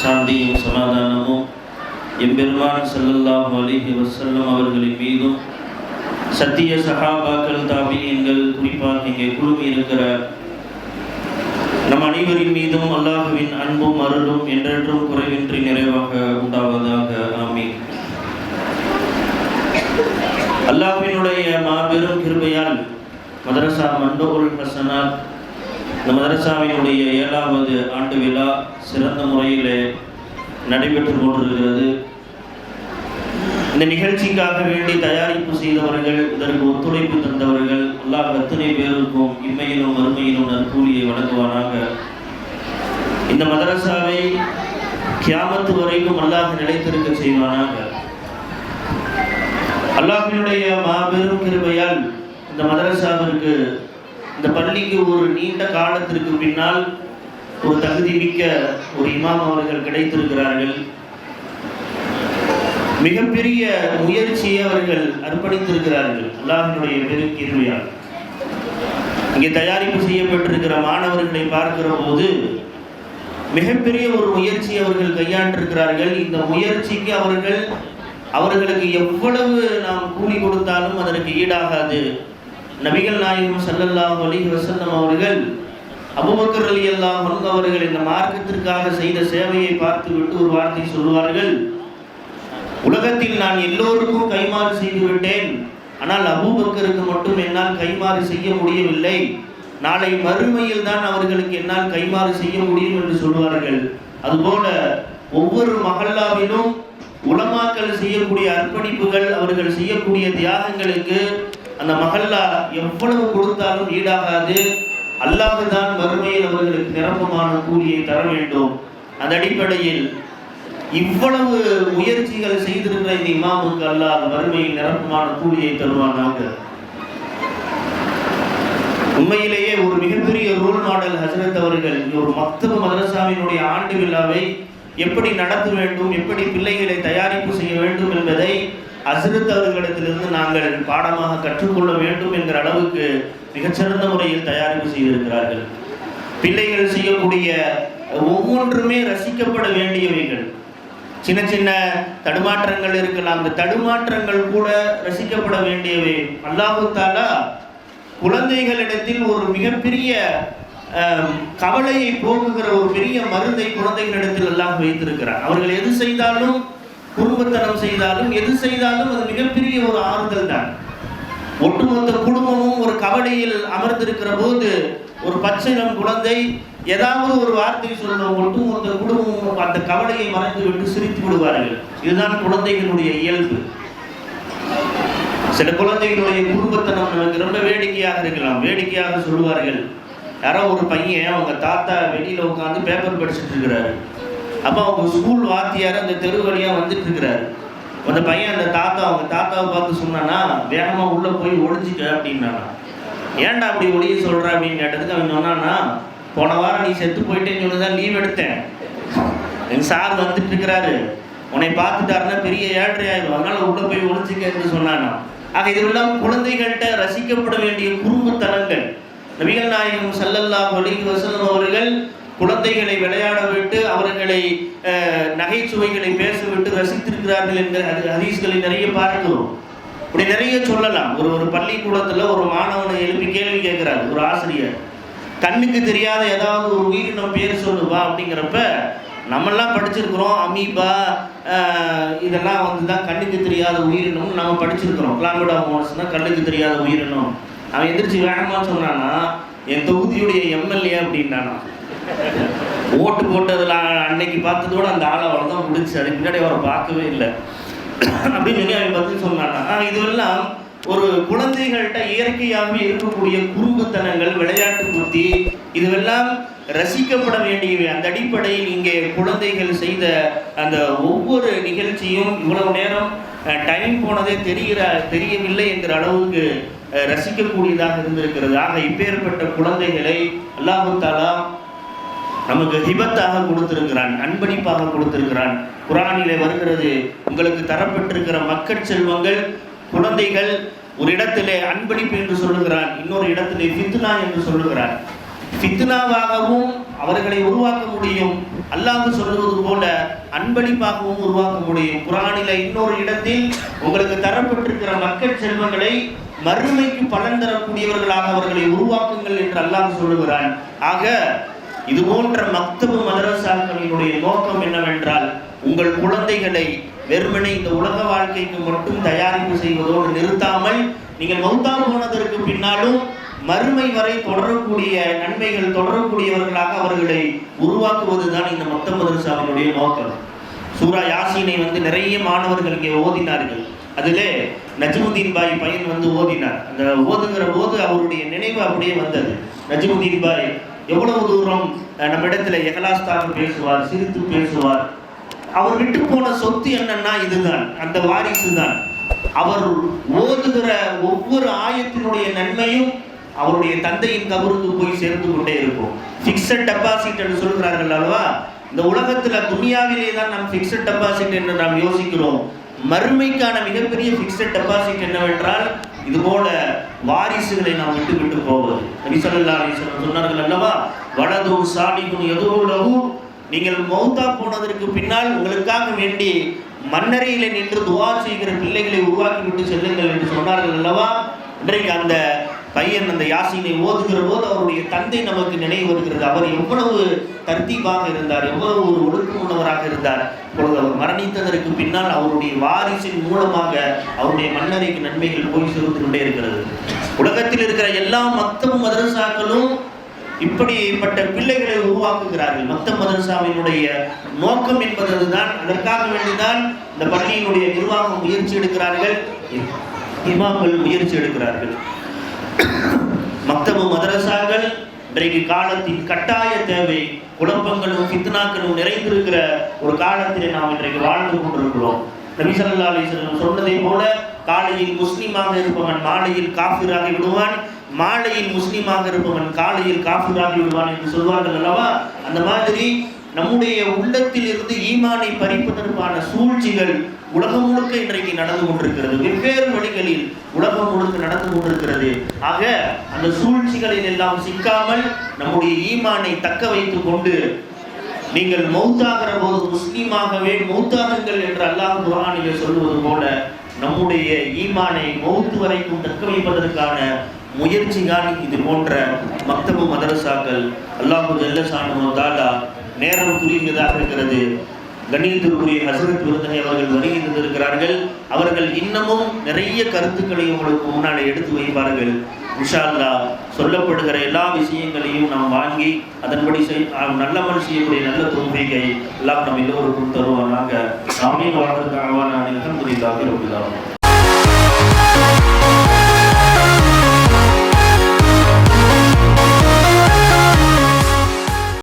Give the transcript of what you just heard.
சாந்தியும் சமாதானமும் எம்பெருமான் ஸல்லல்லாஹு அலிஹி வசல்லம் அவர்களின் மீதும் சத்திய சஹாபாக்கள் தாபியங்கள் குறிப்பாக இங்கே குழுமி இருக்கிற நம் அனைவரின் மீதும் அல்லாஹுவின் அன்பும் அருளும் என்றென்றும் குறைவின்றி நிறைவாக உண்டாவதாக ஆமி அல்லாஹுவினுடைய மாபெரும் கிருபையால் மதரசா மண்டோல் ஹசனால் இந்த மதரசாவினுடைய ஏழாவது ஆண்டு விழா சிறந்த முறையில் நடைபெற்று கொண்டிருக்கிறது. இந்த நிகழ்ச்சிக்காக வேண்டி தயாரிப்பு செய்தவர்கள் இதற்கு ஒத்துழைப்பு தந்தவர்கள் அல்லாஹ் அத்தனை பேருக்கும் இம்மையிலும் வறுமையிலும் நற்கூலியை வழங்குவானாக. இந்த மதரசாவை கியாமத்து வரைக்கும் அல்லாஹ் நிலைத்திருக்க செய்வானாக. அல்லாஹினுடைய மாபெரும் கிருபையால் இந்த மதரசாவிற்கு இந்த பள்ளிக்கு ஒரு நீண்ட காலத்திற்கு பின்னால் ஒரு தகுதி மிக்க ஒரு இமாம் அவர்கள் கிடைத்திருக்கிறார்கள். மிகப்பெரிய முயற்சியை அவர்கள் அர்ப்பணித்திருக்கிறார்கள். அல்லாஹினுடைய பெரும் இங்கே தயாரிப்பு செய்யப்பட்டிருக்கிற மாணவர்களை பார்க்கிற போது மிகப்பெரிய ஒரு முயற்சி அவர்கள் கையாண்டிருக்கிறார்கள். இந்த முயற்சிக்கு அவர்கள் அவர்களுக்கு எவ்வளவு நாம் கூலி கொடுத்தாலும் அதற்கு ஈடாகாது. நபிகள் நாயகம் சல்லல்லாஹ் அலைஹி வசல்லம் அவர்கள் அபுபக்கர் அலி அல்லாஹ் அவர்கள் இந்த மார்க்கத்திற்காக செய்த சேவையை பார்த்துவிட்டு ஒரு வார்த்தை சொல்வார்கள் உலகத்தில் நான் எல்லோருக்கும் கைமாறு செய்து விட்டேன். ஆனால் அபூபக்கருக்கு மட்டும் என்னால் கைமாறு செய்ய முடியவில்லை. நாளை மறுமையில் தான் அவர்களுக்கு என்னால் கைமாறு செய்ய முடியும் என்று சொல்வார்கள் அதுபோல ஒவ்வொரு மகல்லாவிலும் உலமாக்கள் செய்யக்கூடிய அர்ப்பணிப்புகள் அவர்கள் செய்யக்கூடிய தியாகங்களுக்கு அந்த மகல்லா எவ்வளவு கொடுத்தாலும் ஈடாகாது. அல்லாஹ் தான் வறுமையில் அவர்களுக்கு நிரப்பமான கூலியை தர வேண்டும். அந்த அடிப்படையில் இவ்வளவு முயற்சிகள் செய்திருக்கிற இந்த இமாமுக்கு அல்லாத வறுமையில் நிரப்பமான கூலியை தருவானாங்க உண்மையிலேயே ஒரு மிகப்பெரிய ரோல் மாடல் ஹசரத் அவர்கள் ஒரு மக்தப மதரசாவினுடைய ஆண்டு விழாவை எப்படி நடத்த வேண்டும் எப்படி பிள்ளைகளை தயாரிப்பு செய்ய வேண்டும் என்பதை ஹசரத் அவர்களிடத்திலிருந்து நாங்கள் பாடமாக கற்றுக்கொள்ள வேண்டும் என்கிற அளவுக்கு மிகச்சிறந்த முறையில் தயாரிப்பு செய்திருக்கிறார்கள். பிள்ளைகள் செய்யக்கூடிய ஒவ்வொன்றுமே ரசிக்கப்பட வேண்டியவைகள். சின்ன சின்ன தடுமாற்றங்கள் இருக்கலாம் அந்த தடுமாற்றங்கள் கூட ரசிக்கப்பட வேண்டியவை. அல்லாஹு குழந்தைகளிடத்தில் ஒரு மிகப்பெரிய கவலையை போக்குகிற ஒரு பெரிய மருந்தை குழந்தைகளிடத்தில் எல்லாம் வைத்திருக்கிறார் அவர்கள் எது செய்தாலும் குடும்பத்தனம் செய்தாலும் எது செய்தாலும் அது மிகப்பெரிய ஒரு ஆறுதல் தான். ஒட்டுமொத்த குடும்பமும் ஒரு கவலையில் அமர்ந்திருக்கிற போது ஒரு பச்சிளம் குழந்தை ஏதாவது ஒரு வார்த்தை சொல்லணும் ஒட்டுமொத்த குடும்பமும் அந்த கவலையை மறைந்து விட்டு சிரித்து விடுவார்கள். இதுதான் குழந்தைகளுடைய இயல்பு. சில குழந்தைகளுடைய குடும்பத்தனம் நமக்கு ரொம்ப வேடிக்கையாக இருக்கலாம். வேடிக்கையாக சொல்லுவார்கள். யாரோ ஒரு பையன் அவங்க தாத்தா வெளியில உட்காந்து பேப்பர் படிச்சுட்டு இருக்கிறாரு. அப்போ அவங்க ஸ்கூல் வாத்தியார் அந்த தெரு வழியாக வந்துட்டு இருக்கிறாரு. அந்த பையன் அந்த தாத்தா அவங்க தாத்தாவை பார்த்து சொன்னானா வேகமாக உள்ளே போய் ஒழிஞ்சிக்க அப்படின்னானா. ஏன்டா அப்படி ஒளிய சொல்கிற அப்படின்னு கேட்டதுக்கு அவன் சொன்னானா போன வாரம் நீ செத்து போயிட்டேன்னு சொல்லி தான் லீவ் எடுத்தேன். எங்கள் சார் வந்துட்டு இருக்கிறாரு. உன்னை பார்த்துட்டாருன்னா பெரிய ஏழ்றை ஆயிடும் அதனால உள்ளே போய் ஒழிஞ்சிக்கன்னு சொன்னானா. ஆக இதுவெல்லாம் குழந்தைகள்கிட்ட ரசிக்கப்பட வேண்டிய குறும்புத்தனங்கள். நபிகள் நாயகம் செல்லல்லா அலைஹி வசனம் அவர்கள் குழந்தைகளை விளையாட விட்டு அவர்களை நகைச்சுவைகளை பேச விட்டு ரசித்திருக்கிறார்கள் என்கிற ஹதீஸ்களை நிறைய பார்க்கிறோம். இப்படி நிறைய சொல்லலாம். ஒரு ஒரு பள்ளிக்கூடத்தில் ஒரு மாணவனை எழுப்பி கேள்வி கேட்கிறார் ஒரு ஆசிரியர். கண்ணுக்கு தெரியாத ஏதாவது ஒரு உயிரினம் பேர் சொல்லுவா அப்படிங்கிறப்ப நம்மெல்லாம் படிச்சிருக்கிறோம் அமீபா இதெல்லாம் வந்து தான் கண்ணுக்கு தெரியாத உயிரினம் நம்ம படிச்சிருக்கிறோம். கிளாமிடா மோனஸ் தான் கண்ணுக்கு தெரியாத உயிரினம். அவன் எந்திரிச்சு வேகமா சொன்னானா என் தொகுதியுடைய எம்எல்ஏ அப்படின்னானா. ஓட்டு போட்டதில் அன்னைக்கு பார்த்ததோட அந்த ஆளை அவ்வளோதான் தான் முடிச்சு அதுக்கு முன்னாடி அவரை பார்க்கவே இல்லை. அப்படின்னு சொல்லி அவன் பதில் சொன்னானா. இதுவெல்லாம் ஒரு குழந்தைகள்கிட்ட இயற்கையாகவே இருக்கக்கூடிய குறும்புத்தனங்கள் விளையாட்டு புத்தி இதுவெல்லாம் ரசிக்கப்பட வேண்டியவை. அந்த அடிப்படையில் இங்கே குழந்தைகள் செய்த அந்த ஒவ்வொரு நிகழ்ச்சியும் இவ்வளவு நேரம் டைம் போனதே தெரிகிற தெரியவில்லை என்கிற அளவுக்கு ரசிக்கக்கூடியதாக இருந்திருக்கிறது. ஆக இப்பேற்பட்ட குழந்தைகளை அல்லாஹு தாலா நமக்கு ஹிபத்தாக கொடுத்திருக்கிறான் அன்பளிப்பாக கொடுத்திருக்கிறான். குரானிலே வருகிறது உங்களுக்கு தரப்பட்டிருக்கிற மக்கள் செல்வங்கள் குழந்தைகள் ஒரு இடத்திலே அன்பளிப்பு என்று சொல்லுகிறான் இன்னொரு இடத்திலே ஃபித்னா என்று சொல்லுகிறான். ஃபித்னாவாகவும் அவர்களை உருவாக்க முடியும். அல்லாஹ் சொல்லுவது போல அன்பளிப்பாகவும் உருவாக்க முடியும். குரானில இன்னொரு இடத்தில் உங்களுக்கு தரப்பட்டிருக்கிற மக்கள் செல்வங்களை மறுமைக்கு பலன் தரக்கூடியவர்களாக அவர்களை உருவாக்குங்கள் என்று அல்லாஹ் சொல்லுகிறான். ஆக இது போன்ற மக்தபு மதரசாக்களினுடைய நோக்கம் என்னவென்றால் உங்கள் குழந்தைகளை வெறுமனே இந்த உலக வாழ்க்கைக்கு மட்டும் தயாரிப்பு செய்வதோடு நிறுத்தாமல் நீங்கள் மௌத்தா போனதற்கு பின்னாலும் மறுமை வரை தொடரக்கூடிய நன்மைகள் தொடரக்கூடியவர்களாக அவர்களை உருவாக்குவதுதான் இந்த மொத்த மதரசாவினுடைய நோக்கம். சூரா யாசினை வந்து நிறைய மாணவர்கள் இங்கே ஓதினார்கள். அதிலே நஜ்முதீன் பாய் பையன் வந்து ஓதினார். அந்த ஓதுங்கிற போது அவருடைய நினைவு அப்படியே வந்தது. நஜ்முதீன் பாய் எவ்வளவு தூரம் நம்ம இடத்துல எகலாஸ்தாக பேசுவார் சிரித்து பேசுவார். அவர் விட்டு போன சொத்து என்னன்னா இதுதான் அந்த வாரிசு தான். அவர் ஓதுகிற ஒவ்வொரு ஆயத்தினுடைய நன்மையும் அவருடைய தந்தையின் கபருக்கு போய் சேர்ந்து கொண்டே இருக்கும். ஃபிக்ஸட் டெபாசிட் என்று சொல்கிறார்கள் அல்லவா? இந்த உலகத்துல துணியாவிலே தான் நாம் ஃபிக்ஸட் டெபாசிட் என்று நாம் யோசிக்கிறோம். மறுமைக்கான மிகப்பெரிய ஃபிக்ஸட் டெபாசிட் என்னவென்றால் இது போல வாரிசுகளை நாம் விட்டு விட்டு போவது. நபிசல்லா ஸல்லல்லாஹு சொன்னார்கள் அல்லவா வலது சாலிகுன் எதுவுலகு நீங்கள் மௌத்தா போனதற்கு பின்னால் உங்களுக்காக வேண்டி மன்னரையில நின்று துவா செய்கிற பிள்ளைகளை உருவாக்கி விட்டு செல்லுங்கள் என்று சொன்னார்கள் அல்லவா? இன்றைக்கு அந்த பையன் அந்த யாசினை ஓதுகிற போது அவருடைய தந்தை நமக்கு நினைவு வருகிறது. அவர் எவ்வளவு தர்த்தீபாக இருந்தார் எவ்வளவு ஒரு ஒழுக்கமுள்ளவராக இருந்தார். இப்பொழுது அவர் மரணித்ததற்கு பின்னால் அவருடைய வாரிசின் மூலமாக அவருடைய மன்னரைக்கு நன்மைகள் போய் சேர்ந்து கொண்டே இருக்கிறது. உலகத்தில் இருக்கிற எல்லா மத்த மதரசாக்களும் இப்படிப்பட்ட பிள்ளைகளை உருவாக்குகிறார்கள். மத்த மதரசாவினுடைய நோக்கம் என்பது அதுதான் அதற்காக வேண்டிதான் இந்த பள்ளியினுடைய நிர்வாகம் முயற்சி எடுக்கிறார்கள். இமாம்கள் முயற்சி எடுக்கிறார்கள். மக்தபு மதரசாக்கள் இன்றைக்கு காலத்தின் கட்டாய தேவை குழப்பங்களும் ஃபித்னாக்களும் நிறைந்திருக்கிற ஒரு காலத்திலே நாம் இன்றைக்கு வாழ்ந்து கொண்டிருக்கிறோம். நபி ஸல்லல்லாஹு சொன்னதை போல காலையில் முஸ்லீமாக இருப்பவன் மாலையில் காஃபிராகி விடுவான் மாலையில் முஸ்லீமாக இருப்பவன் காலையில் காஃபிராகி விடுவான் என்று சொல்வார்கள் அல்லவா? அந்த மாதிரி நம்முடைய உள்ளத்தில் இருந்து ஈமானை பறிப்பதற்கான சூழ்ச்சிகள் உலகம் முழுக்க இன்றைக்கு நடந்து கொண்டிருக்கிறது. வெவ்வேறு வழிகளில் உலகம் முழுக்க நடந்து கொண்டிருக்கிறது. ஆக அந்த சூழ்ச்சிகளில் எல்லாம் சிக்காமல் நம்முடைய ஈமானை தக்க வைத்துக் கொண்டு நீங்கள் மௌத்தாகிற போது முஸ்லீமாகவே மௌத்தாகுங்கள் என்று அல்லாஹ் குர்ஆனிலே சொல்லுவது போல நம்முடைய ஈமானை மௌத்து வரைக்கும் தக்க வைப்பதற்கான முயற்சிகள் இது போன்ற மக்தபு மதரசாக்கள். அல்லாஹு ஜல்லசானு தாலா நேரம் குறுகியதாக இருக்கிறது கண்ணியத்திற்குரிய ஹசரத் விருந்தகை அவர்கள் வருகை தந்திருக்கிறார்கள். அவர்கள் இன்னமும் நிறைய கருத்துக்களை உங்களுக்கு முன்னாடி எடுத்து வைப்பார்கள். விஷால்லா சொல்லப்படுகிற எல்லா விஷயங்களையும் நாம் வாங்கி அதன்படி செய் ஆ, நல்லமல் செய்யக்கூடிய நல்ல தோல்வியை எல்லாம் நம் எல்லோருக்கும் தருவானாக நாமே வாழ்க்கை அல்ஹம்துலில்லாஹி புரிந்தாக ஆலமீன்.